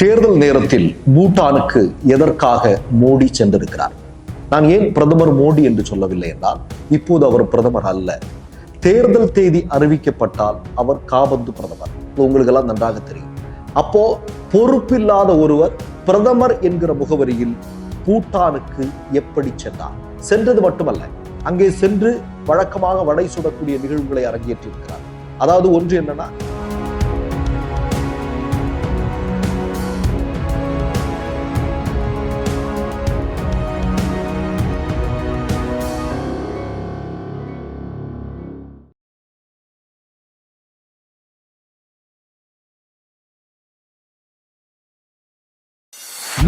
தேர்தல் நேரத்தில் பூட்டானுக்கு எதற்காக மோடி சென்றிருக்கிறார்? நான் ஏன் பிரதமர் மோடி என்று சொல்லவில்லை என்றால் இப்போது அவர் பிரதமர் அல்ல. தேர்தல் தேதி அறிவிக்கப்பட்டால் அவர் காபந்து பிரதமர். உங்களுக்கெல்லாம் நன்றாக தெரியும். அப்போ பொறுப்பில்லாத ஒருவர் பிரதமர் என்கிற முகவரியில் பூட்டானுக்கு எப்படி சென்றார்? சென்றது மட்டுமல்ல அங்கே சென்று வழக்கமாக வடை சுடக்கூடிய நிகழ்வுகளை அரங்கேற்றியிருக்கிறார். அதாவது ஒன்று என்னன்னா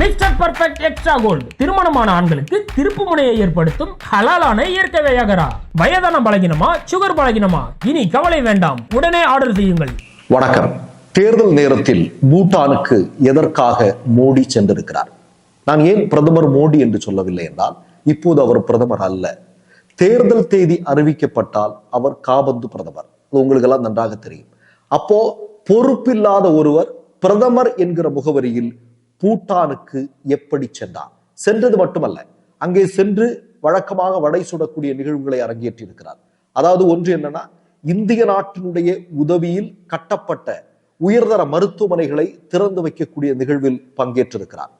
மிஸ்டர் பர்ஃபெக்ட் எக்ஸ்ட்ரா கோல்டு திருமணமான ஆண்களுக்கு திருப்பு முனையை ஏற்படுத்தும் ஹலாலான இயற்கை வியாகரா. வயதான பலகினமா சுகர் பலகினமா? இனி கவலை வேண்டாம். உடனே ஆர்டர் செய்யுங்கள். வணக்கம். தேர்தல் நேரத்தில் பூட்டானுக்கு எதற்காக மோடி சென்றிருக்கிறார்? நான் ஏன் பிரதமர் மோடி என்று சொல்லவில்லை என்றால் இப்போது அவர் பிரதமர் அல்ல. தேர்தல் தேதி அறிவிக்கப்பட்டால் அவர் காபந்து பிரதமர். அது உங்களுக்கு எல்லாம் நன்றாக தெரியும். அப்போ பொறுப்பில்லாத ஒருவர் பிரதமர் என்கிற முகவரியில் பூட்டானுக்கு எப்படி சென்றார் சென்றது மட்டுமல்ல அங்கே சென்று வழக்கமாக வடை சுடக்கூடிய நிகழ்வுகளை அரங்கேற்றியிருக்கிறார். அதாவது ஒன்று என்னன்னா இந்திய நாட்டினுடைய உதவியில் கட்டப்பட்ட உயர்தர மருத்துவமனைகளை திறந்து வைக்கக்கூடிய நிகழ்வில் பங்கேற்றிருக்கிறார்.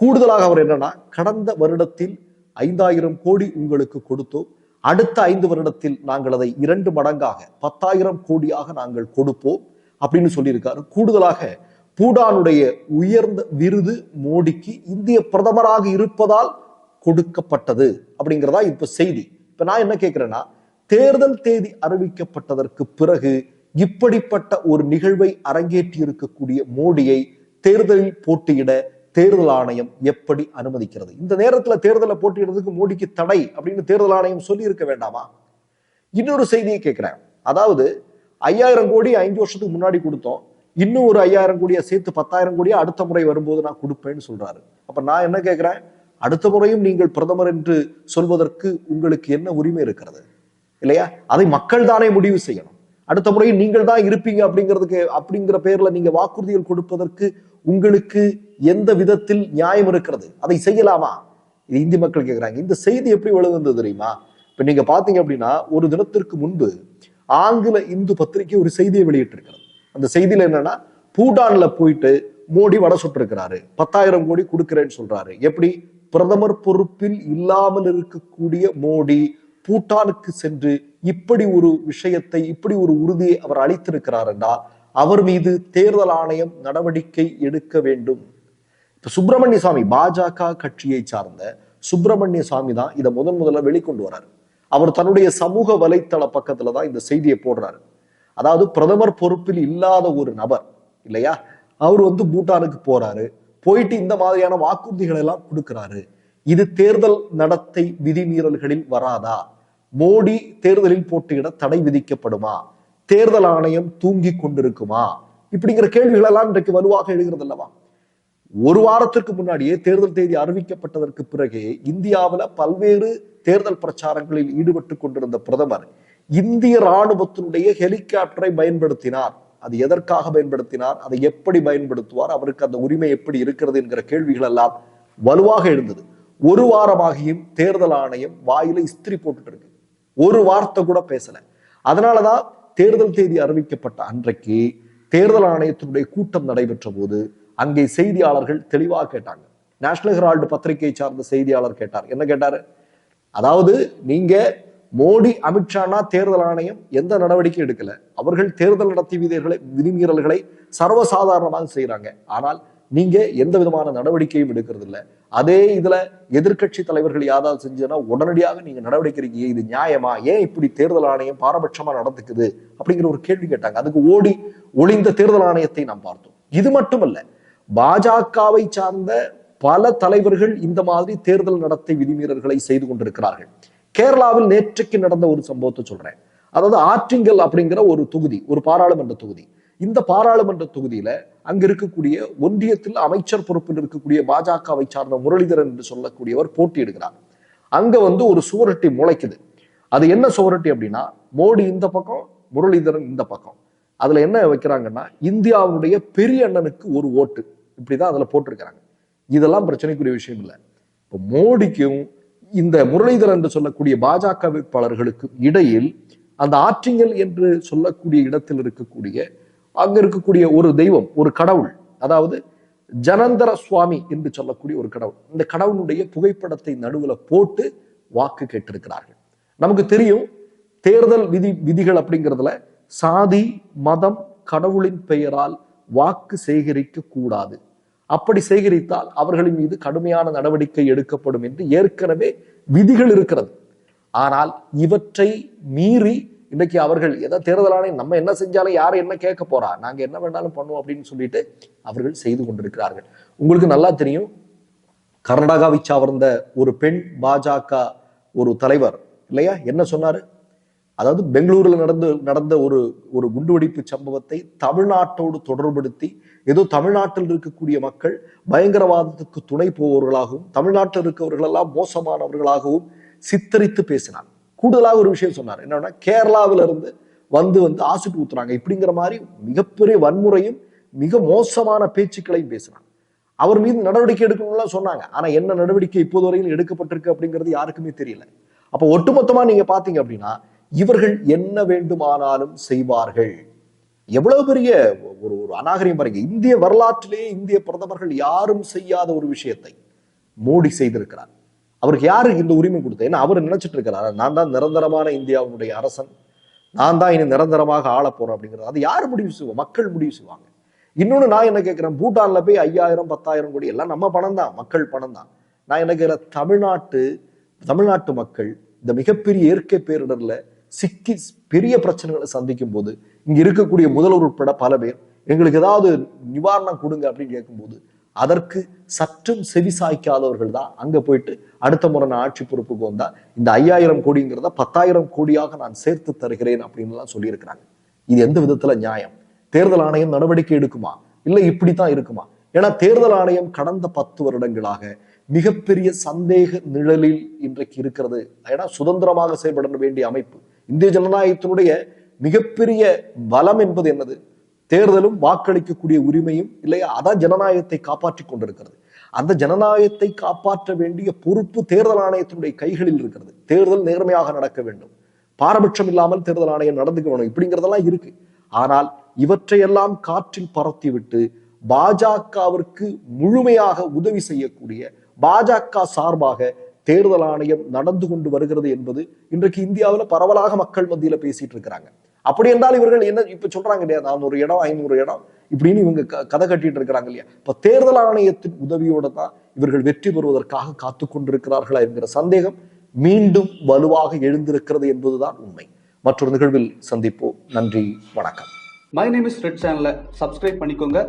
கூடுதலாக அவர் என்னன்னா கடந்த வருடத்தில் ஐந்தாயிரம் கோடி உங்களுக்கு கொடுத்தோம் அடுத்த ஐந்து வருடத்தில் நாங்கள் அதை இரண்டு மடங்காக பத்தாயிரம் கோடியாக நாங்கள் கொடுப்போம் அப்படின்னு சொல்லியிருக்காரு. கூடுதலாக பூடானுடைய உயர்ந்த விருது மோடிக்கு இந்திய பிரதமராக இருப்பதால் கொடுக்கப்பட்டது அப்படிங்கிறதா இப்ப செய்தி. இப்ப நான் என்ன கேட்கிறேன்னா தேர்தல் தேதி அறிவிக்கப்பட்டதற்கு பிறகு இப்படிப்பட்ட ஒரு நிகழ்வை அரங்கேற்றி இருக்கக்கூடிய மோடியை தேர்தலில் போட்டியிட தேர்தல் ஆணையம் எப்படி அனுமதிக்கிறது? இந்த நேரத்துல தேர்தலை போட்டியிடுறதுக்கு மோடிக்கு தடை அப்படின்னு தேர்தல் ஆணையம் சொல்லி இருக்க வேண்டாமா? இன்னொரு செய்தியை கேட்கிறேன் அதாவது ஐயாயிரம் கோடி ஐந்து வருஷத்துக்கு முன்னாடி கொடுத்தோம். இன்னும் ஒரு ஐயாயிரம் கோடியை சேர்த்து பத்தாயிரம் கோடியை அடுத்த முறை வரும்போது நான் கொடுப்பேன்னு சொல்றாரு. அப்ப நான் என்ன கேட்கிறேன் அடுத்த முறையும் நீங்கள் பிரதமர் என்று சொல்வதற்கு உங்களுக்கு என்ன உரிமை இருக்கிறது? இல்லையா? அதை மக்கள் தானே முடிவு செய்யணும். அடுத்த முறையும் நீங்கள் தான் இருப்பீங்க அப்படிங்கிறதுக்கு அப்படிங்கிற பேர்ல நீங்க வாக்குறுதிகள் கொடுப்பதற்கு உங்களுக்கு எந்த விதத்தில் நியாயம் இருக்கிறது? அதை செய்யலாமா? இது இந்தி மக்கள் கேட்கிறாங்க இந்த செய்தி எப்படி வலுவந்தது தெரியுமா? இப்ப நீங்க பாத்தீங்க அப்படின்னா ஒரு தினத்திற்கு முன்பு ஆங்கில இந்து பத்திரிகை ஒரு செய்தியை வெளியிட்டிருக்கிறது. அந்த செய்தியில என்னன்னா பூடான்ல போயிட்டு மோடி வட சுட்டிருக்கிறாரு. பத்தாயிரம் கோடி கொடுக்கிறேன்னு சொல்றாரு. எப்படி? பிரதமர் பொறுப்பில் இல்லாமல் இருக்கக்கூடிய மோடி பூட்டானுக்கு சென்று இப்படி ஒரு விஷயத்தை இப்படி ஒரு உறுதியை அவர் அளித்திருக்கிறார் அவர் மீது தேர்தல் ஆணையம் நடவடிக்கை எடுக்க வேண்டும். இப்ப சுப்பிரமணிய சாமி பாஜக கட்சியை சார்ந்த சுப்பிரமணிய சாமி தான் இதை முதன் முதல்ல வெளிக்கொண்டு வராரு. அவர் தன்னுடைய சமூக வலைத்தள பக்கத்துல தான் இந்த செய்தியை போடுறாரு. அதாவது பிரதமர் பொறுப்பில் இல்லாத ஒரு நபர் இல்லையா? அவர் வந்து பூட்டானுக்கு போறாரு. போயிட்டு இந்த மாதிரியான வாக்குறுதிகள் எல்லாம் கொடுக்கிறாரு. இது தேர்தல் நடத்தை விதிமீறல்களில் வராதா? மோடி தேர்தலில் போட்டியிட தடை விதிக்கப்படுமா? தேர்தல் ஆணையம் தூங்கி கொண்டிருக்குமா? இப்படிங்கிற கேள்விகள் எல்லாம் இன்றைக்கு வலுவாக எழுகிறது அல்லவா? ஒரு வாரத்திற்கு முன்னாடியே தேர்தல் தேதி அறிவிக்கப்பட்டதற்கு பிறகே இந்தியாவில் பல்வேறு தேர்தல் பிரச்சாரங்களில் ஈடுபட்டு கொண்டிருந்த பிரதமர் இந்திய ராணுவத்தினுடைய ஹெலிகாப்டரை பயன்படுத்தினார். அது எதற்காக பயன்படுத்தினார்? அதை எப்படி பயன்படுத்துவார்? அவருக்கு அந்த உரிமை எப்படி இருக்கிறது என்கிற கேள்விகள் எல்லாம் வலுவாக எழுந்தது. ஒரு வாரமாகியும் தேர்தல் ஆணையம் வாயில இஸ்திரி போட்டுட்டு இருக்கு. ஒரு வார்த்தை கூட பேசல. அதனாலதான் தேர்தல் தேதி அறிவிக்கப்பட்ட அன்றைக்கு தேர்தல் ஆணையத்தினுடைய கூட்டம் நடைபெற்ற போது அங்கே செய்தியாளர்கள் தெளிவாக கேட்டாங்க. நேஷனல் ஹெரால்டு பத்திரிகையை சார்ந்த செய்தியாளர் கேட்டார். என்ன கேட்டாரு? அதாவது நீங்க மோடி அமித்ஷானா தேர்தல் ஆணையம் எந்த நடவடிக்கை எடுக்கல. அவர்கள் தேர்தல் நடத்தி விதிகளை விதிமீறல்களை சர்வசாதாரணமாக செய்யறாங்க ஆனால் நீங்க எந்த விதமான நடவடிக்கையும் எடுக்கிறது இல்ல அதே இதுல எதிர்க்கட்சி தலைவர்கள் யாராவது செஞ்சதுன்னா உடனடியாக நீங்க நடவடிக்கை இருக்கீங்க இது நியாயமா? ஏன் இப்படி தேர்தல் ஆணையம் பாரபட்சமா நடந்துக்குது? அப்படிங்கிற ஒரு கேள்வி கேட்டாங்க. அதுக்கு ஓடி ஒளிந்த தேர்தல் ஆணையத்தை நாம் பார்த்தோம். இது மட்டுமல்ல பாஜகவை சார்ந்த பல தலைவர்கள் இந்த மாதிரி தேர்தல் நடத்தை விதிமீறல்களை செய்து கொண்டிருக்கிறார்கள். கேரளாவில் நேற்றுக்கு நடந்த ஒரு சம்பவத்தை சொல்றேன். அதாவது ஆற்றிங்கல் அப்படிங்கிற ஒரு தொகுதி ஒரு பாராளுமன்ற தொகுதி. இந்த பாராளுமன்ற தொகுதியில அங்க இருக்கக்கூடிய ஒன்றியத்தில் அமைச்சர் பொறுப்பில் இருக்கக்கூடிய பாஜகவை சார்ந்த முரளிதரன் என்று சொல்லக்கூடியவர் போட்டியிடுகிறார். அங்க வந்து ஒரு சுவரொட்டி முளைக்குது. அது என்ன சுவரொட்டி அப்படின்னா மோடி இந்த பக்கம் முரளிதரன் இந்த பக்கம். அதுல என்ன வைக்கிறாங்கன்னா இந்தியாவுடைய பெரிய அண்ணனுக்கு ஒரு ஓட்டு. இப்படிதான் அதுல போட்டிருக்கிறாங்க. இதெல்லாம் பிரச்சனைக்குரிய விஷயம் இல்லை. இப்போ மோடிக்கும் இந்த முரளிதரன் என்று சொல்லக்கூடிய பாஜக வேட்பாளர்களுக்கு இடையில் அந்த ஆற்றிங்கல் என்று சொல்லக்கூடிய இடத்தில் இருக்கக்கூடிய அங்க இருக்கக்கூடிய ஒரு தெய்வம் ஒரு கடவுள் அதாவது ஜனந்தர சுவாமி என்று சொல்லக்கூடிய ஒரு கடவுள் இந்த கடவுளுடைய புகைப்படத்தை நடுவுல போட்டு வாக்கு கேட்டிருக்கிறார்கள். நமக்கு தெரியும் தேர்தல் விதி விதிகள் அப்படிங்கிறதுல சாதி மதம் கடவுளின் பெயரால் வாக்கு சேகரிக்க கூடாது. அப்படி சேகரித்தால் அவர்களின் மீது கடுமையான நடவடிக்கை எடுக்கப்படும் என்று ஏற்கனவே விதிகள் இருக்கிறது. ஆனால் இவற்றை மீறி இன்னைக்கு அவர்கள் எதை தேர்தல் ஆணையம் நம்ம என்ன செஞ்சாலும் யாரும் என்ன கேட்க போறா? நாங்க என்ன வேணாலும் பண்ணுவோம் அப்படின்னு சொல்லிட்டு அவர்கள் செய்து கொண்டிருக்கிறார்கள். உங்களுக்கு நல்லா தெரியும் கர்நாடகாவை சார்ந்த ஒரு பெண் பாஜக ஒரு தலைவர் இல்லையா? என்ன சொன்னாரு? அதாவது பெங்களூர்ல நடந்து நடந்த ஒரு ஒரு குண்டுவெடிப்பு சம்பவத்தை தமிழ்நாட்டோடு தொடர்படுத்தி ஏதோ தமிழ்நாட்டில் இருக்கக்கூடிய மக்கள் பயங்கரவாதத்துக்கு துணை போவவர்களாகவும் தமிழ்நாட்டில் இருக்கவர்கள் எல்லாம் மோசமானவர்களாகவும் சித்தரித்து பேசினார் கூடுதலாக ஒரு விஷயம் சொன்னார். என்னன்னா கேரளாவில இருந்து வந்து வந்து ஆசிட் ஊத்துறாங்க. இப்படிங்கிற மாதிரி மிகப்பெரிய வன்முறையும் மிக மோசமான பேச்சுக்களையும் பேசினார் அவர் மீது நடவடிக்கை எடுக்கணும்லாம் சொன்னாங்க. ஆனா என்ன நடவடிக்கை இப்போது வரையிலும் எடுக்கப்பட்டிருக்கு அப்படிங்கிறது யாருக்குமே தெரியல. அப்போ ஒட்டுமொத்தமா நீங்க பாத்தீங்க அப்படின்னா இவர்கள் என்ன வேண்டுமானாலும் செய்வார்கள். எவ்வளவு பெரிய ஒரு ஒரு அநாகரிகம் பாருங்க. இந்திய வரலாற்றிலே இந்திய பிரதமர்கள் யாரும் செய்யாத ஒரு விஷயத்தை மோடி செய்திருக்கிறார். அவருக்கு யாரு இந்த உரிமை கொடுத்த ஏன்னா அவர் நினைச்சிட்டு இருக்கிறார் நான் தான் நிரந்தரமான இந்தியாவுடைய அரசன். நான் தான் இனி நிரந்தரமாக ஆள போறேன் அப்படிங்கிறது. அது யார் முடிவு செய்வோம் மக்கள் முடிவு செய்வாங்க. இன்னொன்று நான் என்ன கேட்கிறேன்? பூட்டான்ல போய் ஐயாயிரம் பத்தாயிரம் கோடி எல்லாம் நம்ம பணம் தான். மக்கள் பணம் தான். நான் என்ன கேட்கிறேன்? தமிழ்நாட்டு தமிழ்நாட்டு மக்கள் இந்த மிகப்பெரிய இயற்கை பேரிடர்ல சிக்கி பெரிய பிரச்சனைகளை சந்திக்கும் போது இங்க இருக்கக்கூடிய முதல்வர் உட்பட பல பேர் எங்களுக்கு ஏதாவது நிவாரணம் கொடுங்க அப்படின்னு கேட்கும்போது அதற்கு சற்றும் செவி சாய்க்காதவர்கள் தான் அங்க போயிட்டு அடுத்த முறை நான் ஆட்சி பொறுப்புக்கு வந்தா இந்த ஐயாயிரம் கோடிங்கிறத பத்தாயிரம் கோடியாக நான் சேர்த்து தருகிறேன் அப்படின்னு எல்லாம் சொல்லியிருக்கிறாங்க. இது எந்த விதத்துல நியாயம்? தேர்தல் ஆணையம் நடவடிக்கை எடுக்குமா? இல்ல இப்படித்தான் இருக்குமா? ஏன்னா தேர்தல் ஆணையம் கடந்த பத்து வருடங்களாக மிகப்பெரிய சந்தேக நிழலில் இன்றைக்கு இருக்கிறது. ஏன்னா சுதந்திரமாக செயல்பட வேண்டிய அமைப்பு. இந்திய ஜனநாயகத்தினுடைய மிகப்பெரிய பலம் என்பது என்னது? தேர்தலும் வாக்களிக்கக்கூடிய உரிமையும் இல்லையா? அதான் ஜனநாயகத்தை காப்பாற்றி கொண்டிருக்கிறது. அந்த ஜனநாயகத்தை காப்பாற்ற வேண்டிய பொறுப்பு தேர்தல் ஆணையத்தினுடைய கைகளில் இருக்கிறது. தேர்தல் நேர்மையாக நடக்க வேண்டும். பாரபட்சம் இல்லாமல் தேர்தல் ஆணையம் நடந்துக்க வேணும் இப்படிங்கிறதெல்லாம் இருக்கு. ஆனால் இவற்றையெல்லாம் காற்றில் பரத்திவிட்டு பாஜகவிற்கு முழுமையாக உதவி செய்யக்கூடிய பாஜக சார்பாக தேர்தல் ஆணையம் நடந்து கொண்டு வருகிறது என்பது இன்றைக்கு இந்தியாவில் பரவலாக மக்கள் மத்தியில பேசிட்டு இருக்கிறாங்க. அப்படி என்றால் இவர்கள் என்ன இப்ப சொல்றாங்க இல்லையா? நானூறு இடம் ஐநூறு இடம் இப்படின்னு இவங்க க- கதை கட்டிட்டு இருக்கிறாங்க இல்லையா? இப்ப தேர்தல் ஆணையத்தின் உதவியோட தான் இவர்கள் வெற்றி பெறுவதற்காக காத்து கொண்டிருக்கிறார்களா என்கிற சந்தேகம் மீண்டும் வலுவாக எழுந்திருக்கிறது என்பதுதான் உண்மை. மற்றொரு நிகழ்வில் சந்திப்போம். நன்றி வணக்கம். மை நேம் இஸ் ரெட் சேனலை சப்ஸ்கிரைப் பண்ணிக்கோங்க.